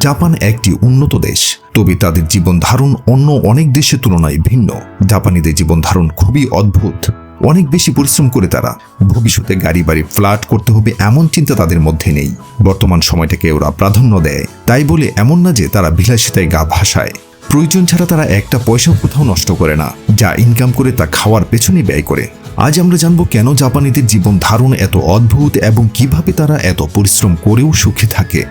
Japan একটি উন্নত দেশ। তবে তাদের জীবন ধারণ অন্য অনেক দেশের তুলনায় ভিন্ন। জাপানিদের জীবন ধারণ খুবই অদ্ভুত। অনেক বেশি পরিশ্রম করে তারা। ভবিষ্যতে গাড়ি বাড়ি ফ্ল্যাট করতে হবে এমন চিন্তা তাদের মধ্যে নেই। বর্তমান সময়টাকে ওরা প্রাধান্য দেয়। তাই বলে এমন না যে তারা বিলাসিতায় গা ভাসায়। প্রয়োজন ছাড়া তারা একটা পয়সা কোথাও নষ্ট করে না। যা ইনকাম করে তা খাওয়ার পেছনে ব্যয় করে। আজ আমরা জানব কেন জাপানিদের জীবন ধারণ এত অদ্ভুত এবং কীভাবে তারা এত পরিশ্রম করেও সুখী থাকে।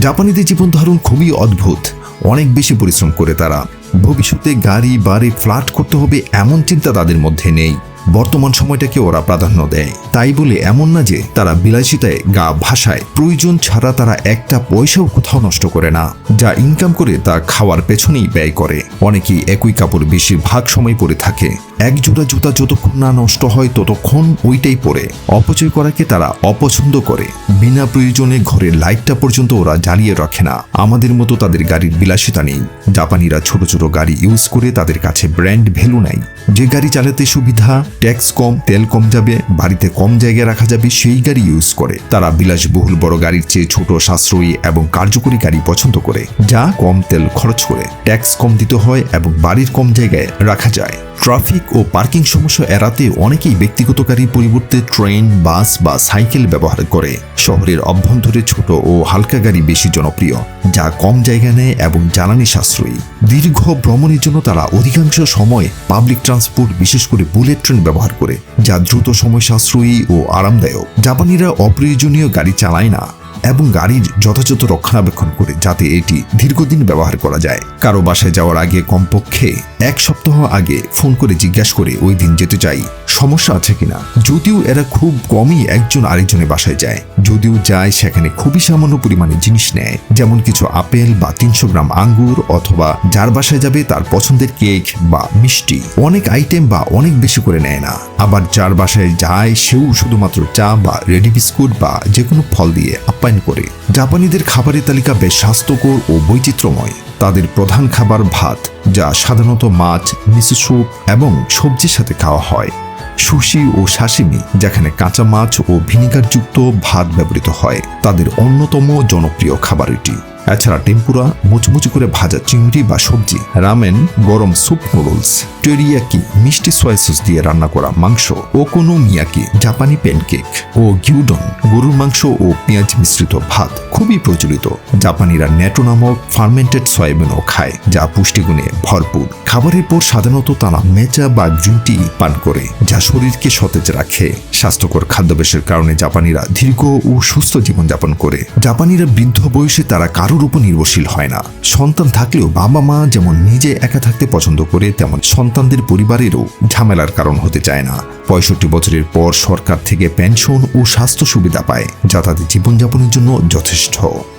জাপানিদের জীবন ধারণ খুবই অদ্ভুত। অনেক বেশি পরিশ্রম করে তারা। ভবিষ্যতে গাড়ি, বাড়ি, ফ্ল্যাট করতে হবে এমন চিন্তা তাদের মধ্যে নেই। বর্তমান সময়টাকে ওরা প্রাধান্য দেয়। তাই বলে এমন না যে তারা বিলাসিতায় গা ভাষায় প্রয়োজন ছাড়া তারা একটা পয়সাও কোথাও নষ্ট করে না। যা ইনকাম করে তা খাওয়ার পেছনেই ব্যয় করে। অনেকেই একই কাপড় বেশিরভাগ সময় পরে থাকে। এক জোড়া জুতা যতক্ষণ না নষ্ট হয় ততক্ষণ ওইটাই পরে। অপচয় করাকে তারা অপছন্দ করে। বিনা প্রয়োজনে ঘরের লাইটটা পর্যন্ত ওরা জ্বালিয়ে রাখে না। আমাদের মতো তাদের গাড়ির বিলাসিতা নেই। জাপানিরা ছোট ছোট গাড়ি ইউজ করে তাদের কাছে ব্র্যান্ড ভ্যালু নাই। যে গাড়ি চালাতে সুবিধা ট্যাক্স কম, তেল কম যাবে, বাড়িতে কম জায়গায় রাখা যাবে, সেই গাড়ি ইউজ করে। তারা বিলাসবহুল বড় গাড়ির চেয়ে ছোট, সাশ্রয়ী এবং কার্যকরী গাড়ি পছন্দ করে, যা কম তেল খরচ করে। ট্যাক্স কম দিতে হয় এবং বাড়ির কম জায়গায় রাখা যায়। ট্রাফিক ও পার্কিং সমস্যা এড়াতে অনেকেই ব্যক্তিগত গাড়ির পরিবর্তে ট্রেন, বাস বা সাইকেল ব্যবহার করে। শহরের অভ্যন্তরে ছোট ও হালকা গাড়ি বেশি জনপ্রিয়, যা কম জায়গা নেয় এবং জ্বালানি সাশ্রয়ী। দীর্ঘ ভ্রমণের জন্য তারা অধিকাংশ সময় পাবলিক ট্রান্সপোর্ট বিশেষ করে বুলেট ট্রেন ব্যবহার করে যা দ্রুত সময় সাশ্রয়ী ও আরামদায়ক। জাপানিরা অপ্রয়োজনীয় গাড়ি চালায় না। এবং গাড়ির যথাযথ রক্ষণাবেক্ষণ করে যাতে এটি দীর্ঘদিন ব্যবহার করা যায়। কারও বাসায় যাওয়ার আগে কমপক্ষে এক সপ্তাহ আগে ফোন করে জিজ্ঞাসা করে ওই দিন যেতে চাই। সমস্যা আছে কিনা? যদিও এরা খুব কমই একজন আরেকজনের বাসায় যায়। যদিও যায়, সেখানে খুবই সামান্য পরিমাণে জিনিস নেয়। যেমন কিছু আপেল বা তিনশো গ্রাম আঙ্গুর অথবা যার বাসায় যাবে তার পছন্দের কেক বা মিষ্টি। অনেক আইটেম বা অনেক বেশি করে নেয় না। আবার যার বাসায় যায়, সেও শুধুমাত্র চা বা রেডি বিস্কুট বা যে কোনো ফল দিয়ে আপ্যায়ন করে। জাপানিদের খাবারের তালিকা বেশ স্বাস্থ্যকর ও বৈচিত্র্যময়। তাদের প্রধান খাবার ভাত, যা সাধারণত মাছ মিশু স্যুপ এবং সবজির সাথে খাওয়া হয়। সুশি ও শাসিমি, যেখানে কাঁচা মাছ ও ভিনিগারযুক্ত ভাত ব্যবহৃত হয়, তাদের অন্যতম জনপ্রিয় খাবার এটি। এছাড়া টেম্পুরা মুচমুচি করে ভাজা চিংড়ি বা সবজি, রামেন, গরম স্যুপ, নুডলস, টেরিয়াকি, মিষ্টি সয়া সস দিয়ে রান্না করা মাংস ও কোনো মিয়াকি, জাপানি প্যানকেক ও গিউডন গরুর মাংস ও পেঁয়াজ মিশ্রিত ভাত খুবই প্রচলিত। জাপানিরা নেটো নামক ফার্মেন্টেড সয়াবিনও খায়, যা পুষ্টিগুণে ভরপুর। খাবারের পর সাধারণত তারা মেচা বা গ্রিন টি পান করে, যা শরীরকে সতেজ রাখে। স্বাস্থ্যকর খাদ্যাভ্যাসের কারণে জাপানিরা দীর্ঘ ও সুস্থ জীবনযাপন করে। জাপানিরা বৃদ্ধ বয়সে তারা কারোর উপর নির্ভরশীল হয় না। সন্তান থাকলেও বাবা মা যেমন নিজে একা থাকতে পছন্দ করে, তেমন সন্তানদের পরিবারেরও ঝামেলার কারণ হতে চায় না। পঁয়ষট্টি বছরের পর সরকার থেকে পেনশন ও স্বাস্থ্য সুবিধা পায়, যা তাদের জীবনযাপনের জন্য যথেষ্ট।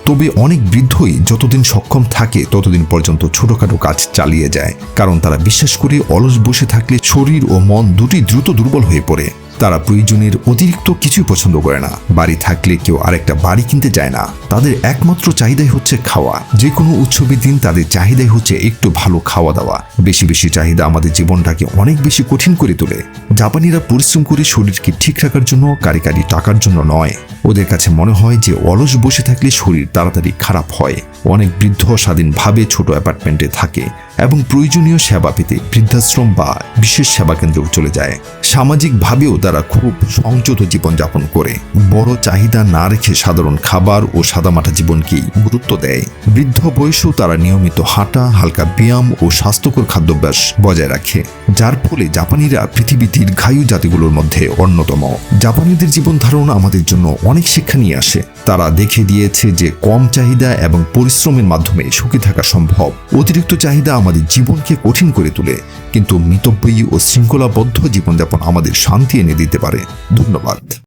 তবে অনেক বৃদ্ধই যতদিন সক্ষম থাকে, ততদিন পর্যন্ত ছোটখাটো কাজ চালিয়ে যায়, কারণ তারা বিশ্বাস করে অলস বসে থাকলে শরীর ও মন দুটি দ্রুত দুর্বল হয়ে পড়ে। তারা প্রয়োজনের অতিরিক্ত কিছুই পছন্দ করে না। বাড়ি থাকলে কেউ আরেকটা বাড়ি কিনতে যায় না। তাদের একমাত্র চাহিদাই হচ্ছে খাওয়া। যে কোনো উৎসবের দিন তাদের চাহিদাই হচ্ছে একটু ভালো খাওয়া দাওয়া। বেশি বেশি চাহিদা আমাদের জীবনটাকে অনেক বেশি কঠিন করে তোলে। জাপানিরা পরিশ্রম করে শরীরকে ঠিক রাখার জন্য কারি কারি টাকার জন্য নয়। ওদের কাছে মনে হয় যে অলস বসে থাকলে শরীর তাড়াতাড়ি খারাপ হয়। অনেক বৃদ্ধ স্বাধীনভাবে ছোট অ্যাপার্টমেন্টে থাকে। এবং প্রয়োজনীয় সেবা পেতে বৃদ্ধাশ্রম বা বিশেষ সেবা কেন্দ্রেও চলে যায়। সামাজিকভাবেও তারা খুব সংযত জীবনযাপন করে। বড় চাহিদা না রেখে সাধারণ খাবার ও সাদামাটা জীবনকেই গুরুত্ব দেয়। বৃদ্ধ বয়সেও তারা নিয়মিত হাঁটা, হালকা ব্যায়াম ও স্বাস্থ্যকর খাদ্যাভ্যাস বজায় রাখে। যার ফলে জাপানিরা পৃথিবী দীর্ঘায়ু জাতিগুলোর মধ্যে অন্যতম। জাপানিদের জীবন ধারণা আমাদের জন্য অনেক শিক্ষা নিয়ে আসে। তারা দেখে দিয়েছে যে কম চাহিদা এবং পরিশ্রমের মাধ্যমে সুখী থাকা সম্ভব। অতিরিক্ত চাহিদা আমাদের জীবনকে কঠিন করে তোলে, কিন্তু মিতব্যয়ী ও শৃঙ্খলাবদ্ধ জীবনযাপন আমাদের শান্তি এনে দিতে পারে। ধন্যবাদ।